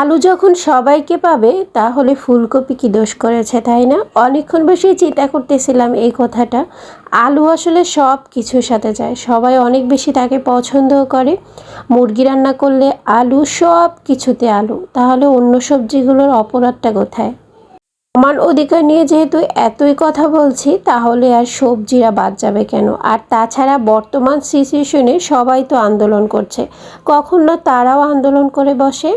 আলু যখন সবাইকে পাবে, তাহলে ফুলকপি কি দোষ করেছে, তাই না? অনেকক্ষণ বসে চিন্তা করতেছিলাম এই কথাটা। আলু আসলে সব কিছুর সাথে যায়, সবাই অনেক বেশি তাকে পছন্দও করে। মুরগি রান্না করলে আলু সব কিছুতে আলু, তাহলে অন্য সবজিগুলোর অপরাধটা কোথায়? সমান অধিকার নিয়ে যেহেতু এতই কথা বলছি, তাহলে আর সবজিরা বাদ যাবে কেন? আর তাছাড়া বর্তমান সিচুয়েশনে সবাই তো আন্দোলন করছে, কখন না তারাও আন্দোলন করে বসে?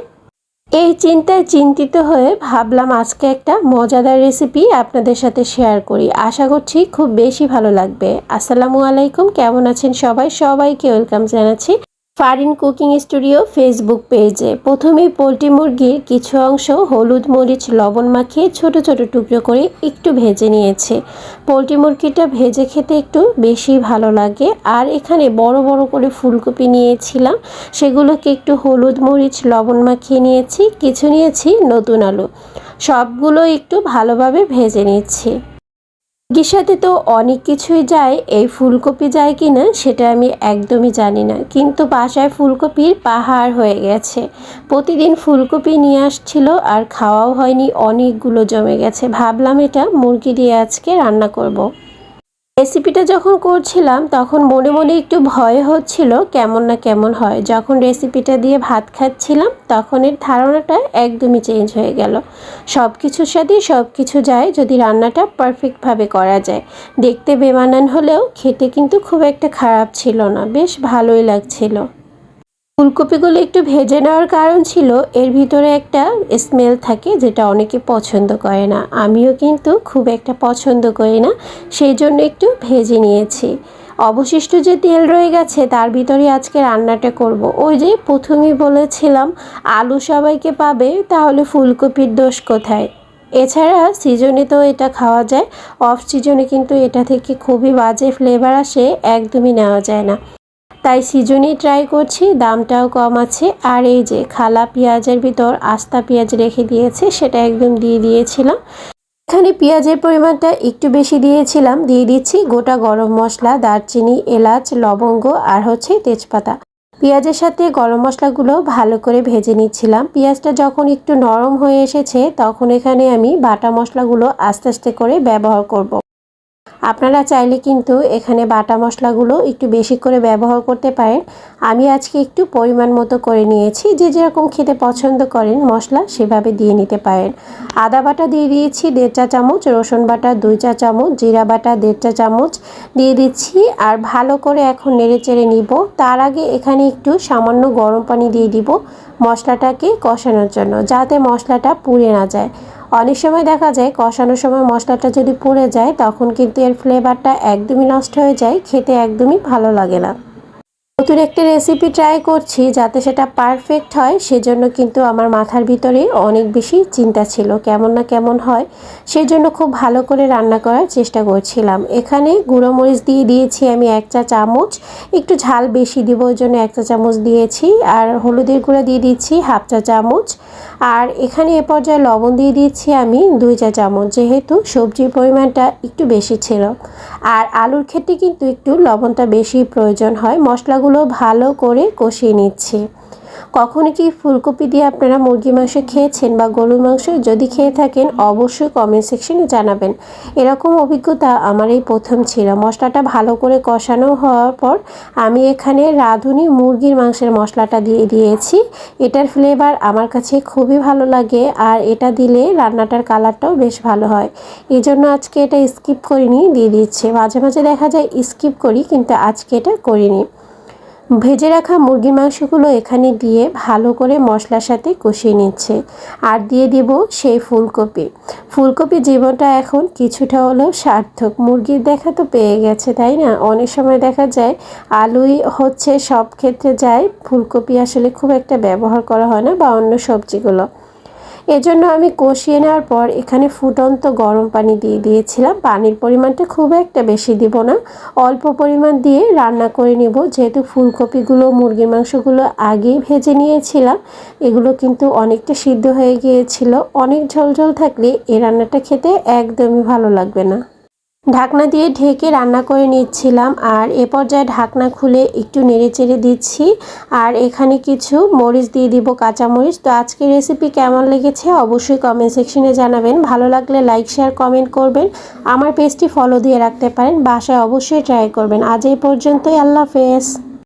এই চিন্তায় চিন্তিত হয়ে ভাবলাম আজকে একটা মজাদার রেসিপি আপনাদের সাথে শেয়ার করি। আশা করছি খুব বেশি ভালো লাগবে। আসসালামু আলাইকুম, কেমন আছেন সবাই? সবাইকে ওয়েলকাম জানাচ্ছি। ফারিন কুকিং স্টুডিও ফেসবুক পেজে। প্রথমেই পোলট্রি মুরগির কিছু অংশ হলুদ মরিচ, লবণ মাখিয়ে ছোট ছোট টুকরো করে একটু ভেজে নিয়েছে। পোলট্রি মুরগিটা ভেজে খেতে একটু বেশি ভালো লাগে। আর এখানে বড় বড় করে ফুলকপি নিয়েছিলাম। সেগুলোকে একটু হলুদ মরিচ, লবণ মাখিয়ে নিয়েছি। কিছু নিয়েছি নতুন আলু। সবগুলো একটু ভালোভাবে ভেজে নিচ্ছি। মুরগির সাথে তো অনেক কিছুই যায়, এই ফুলকপি যায় কি না সেটা আমি একদমই জানি না। কিন্তু বাসায় ফুলকপির পাহাড় হয়ে গেছে। প্রতিদিন ফুলকপি নিয়ে আসছিল আর খাওয়াও হয়নি, অনেকগুলো জমে গেছে। ভাবলাম এটা মুরগি দিয়ে আজকে রান্না করব। রেসিপিটা যখন করছিলাম, তখন মনে মনে একটু ভয় হচ্ছিল কেমন না কেমন হয়। যখন রেসিপিটা দিয়ে ভাত খাচ্ছিলাম, তখন এর ধারণাটা একদমই চেঞ্জ হয়ে গেল। সব কিছুর সাথে সব কিছু যায় যদি রান্নাটা পারফেক্টভাবে করা যায়। দেখতে বেমানান হলেও খেতে কিন্তু খুব একটা খারাপ ছিল না, বেশ ভালোই লাগছিল। ফুলকপিগুলো একটু ভেজে নেওয়ার কারণ ছিল, এর ভিতরে একটা স্মেল থাকে যেটা অনেকে পছন্দ করে না। আমিও কিন্তু খুব একটা পছন্দ করি না, সেই জন্য একটু ভেজে নিয়েছি। অবশিষ্ট যে তেল রয়ে গেছে, তার ভিতরে আজকে রান্নাটা করব। ওই যে প্রথমেই বলেছিলাম, আলু সবাইকে পাবে, তাহলে ফুলকপির দোষ কোথায়? এছাড়া সিজনে তো এটা খাওয়া যায় অফ সিজনে কিন্তু এটা থেকে খুবই বাজে ফ্লেভার আসে, একদমই নেওয়া যায় না। তাই সিজনই ট্রাই করছি, দামটাও কম আছে। আর এই যে খালা পেঁয়াজের ভিতর আস্তা পেঁয়াজ রেখে দিয়েছে, সেটা একদম দিয়ে দিয়েছিলাম। এখানে পেঁয়াজের পরিমাণটা একটু বেশি দিয়েছিলাম, দিয়ে দিচ্ছি গোটা গরম মশলা, দারচিনি, এলাচ, লবঙ্গ আর হচ্ছে তেজপাতা। পেঁয়াজের সাথে গরম মশলাগুলো ভালো করে ভেজে নিচ্ছিলাম। পেঁয়াজটা যখন একটু নরম হয়ে এসেছে, তখন এখানে আমি বাটা মশলাগুলো আস্তে আস্তে করে ব্যবহার করব। আপনারা চাইলে কিন্তু এখানে বাটা মশলাগুলো একটু বেশি করে ব্যবহার করতে পারেন। আমি আজকে একটু পরিমাণ মতো করে নিয়েছি। যে যেরকম খেতে পছন্দ করেন, মশলা সেভাবে দিয়ে নিতে পারেন। আদা বাটা দিয়ে দিয়েছি দেড় চা চামচ, রসুন বাটা দুই চা চামচ, জিরা বাটা দেড় চা চামচ দিয়ে দিচ্ছি। আর ভালো করে এখন নেড়ে চেড়ে নিব। তার আগে এখানে একটু সামান্য গরম পানি দিয়ে দিব মশলাটাকে কষানোর জন্য, যাতে মশলাটা পুড়ে না যায়। অনেক সময় দেখা যায় কষানোর সময় মশলাটা যদি পড়ে যায়, তখন কিন্তু এর ফ্লেভারটা একদমই নষ্ট হয়ে যায়, খেতে একদমই ভালো লাগে না। নতুন একটি রেসিপি ট্রাই করছি যাতে সেটা পারফেক্ট হয়, সেজন্য কিন্তু আমার মাথার ভিতরে অনেক বেশি চিন্তা ছিল কেমন না কেমন হয় সেই জন্য খুব ভালো করে রান্না করার চেষ্টা করছিলাম। এখানে গুঁড়ো মরিচ দিয়ে দিয়েছি আমি এক চা চামচ, একটু ঝাল বেশি দিব ওই জন্য এক চা চামচ দিয়েছি, আর হলুদের গুঁড়ো দিয়ে দিচ্ছি হাফ চা চামচ, আর এখানে এ পর্যায়ে লবণ দিয়ে দিচ্ছি আমি দুই চা চামচ, যেহেতু সবজির পরিমাণটা একটু বেশি ছিল। আর আলুর ক্ষেত্রে কিন্তু একটু লবণটা বেশি প্রয়োজন হয় মশলাগুলো ভালো করে কষিয়ে নিচ্ছি। কখনো কি ফুলকপি দিয়ে আপনারা মুরগি মাংস খেয়েছেন বা গরুর মাংস? যদি খেয়ে থাকেন, অবশ্যই কমেন্ট সেকশনে জানাবেন। এরকম অভিজ্ঞতা আমার এই প্রথম ছিল। মশলাটা ভালো করে কষানো হওয়ার পর আমি এখানে রাঁধুনি মুরগির মাংসের মশলাটা দিয়ে দিয়েছি। এটার ফ্লেভার আমার কাছে খুবই ভালো লাগে আর এটা দিলে রান্নাটার কালারটাও বেশ ভালো হয়। এই জন্য আজকে এটা স্কিপ করিনি, দিয়ে দিচ্ছে। মাঝে মাঝে দেখা যায় স্কিপ করি, কিন্তু আজকে এটা করিনি। ভেজে রাখা মুরগি মাংসগুলো এখানে দিয়ে ভালো করে মশলার সাথে কষিয়ে নিচ্ছে। আর দিয়ে দিব সেই ফুলকপি। ফুলকপি জীবনটা এখন কিছুটা হলেও সার্থক। মুরগির দেখা তো পেয়ে গেছে, তাই না? অনেক সময় দেখা যায় আলুই হচ্ছে সব ক্ষেত্রে যায়, ফুলকপি আসলে খুব একটা ব্যবহার করা হয় না বা অন্য সবজিগুলো। এজন্য আমি কষিয়ে নেওয়ার পর এখানে ফুটন্ত গরম পানি দিয়ে দিয়েছিলাম। পানির পরিমাণটা খুব একটা বেশি দিব না। অল্প পরিমাণ দিয়ে রান্না করে নেব। যেহেতু ফুলকপিগুলো, মুরগির মাংসগুলো আগেই ভেজে নিয়েছিলাম, এগুলো কিন্তু অনেকটা সিদ্ধ হয়ে গিয়েছিল। অনেক ঝোল ঝোল থাকলে এ রান্নাটা খেতে একদমই ভালো লাগবে না। ঢাকনা দিয়ে ঢেকে রান্না করে নিচ্ছিলাম আর এ পর্যায়ে ঢাকনা খুলে একটু নেড়ে চেড়ে দিচ্ছি। আর এখানে কিছু মরিচ দিয়ে দিব কাঁচামরিচ তো আজকের রেসিপি কেমন লেগেছে অবশ্যই কমেন্ট সেকশনে জানাবেন। ভালো লাগলে লাইক শেয়ার কমেন্ট করবেন। আমার পেজটি ফলো দিয়ে রাখতে পারেন। বাসায় অবশ্যই ট্রাই করবেন। আজ এই পর্যন্তই। আল্লাহ হাফেজ।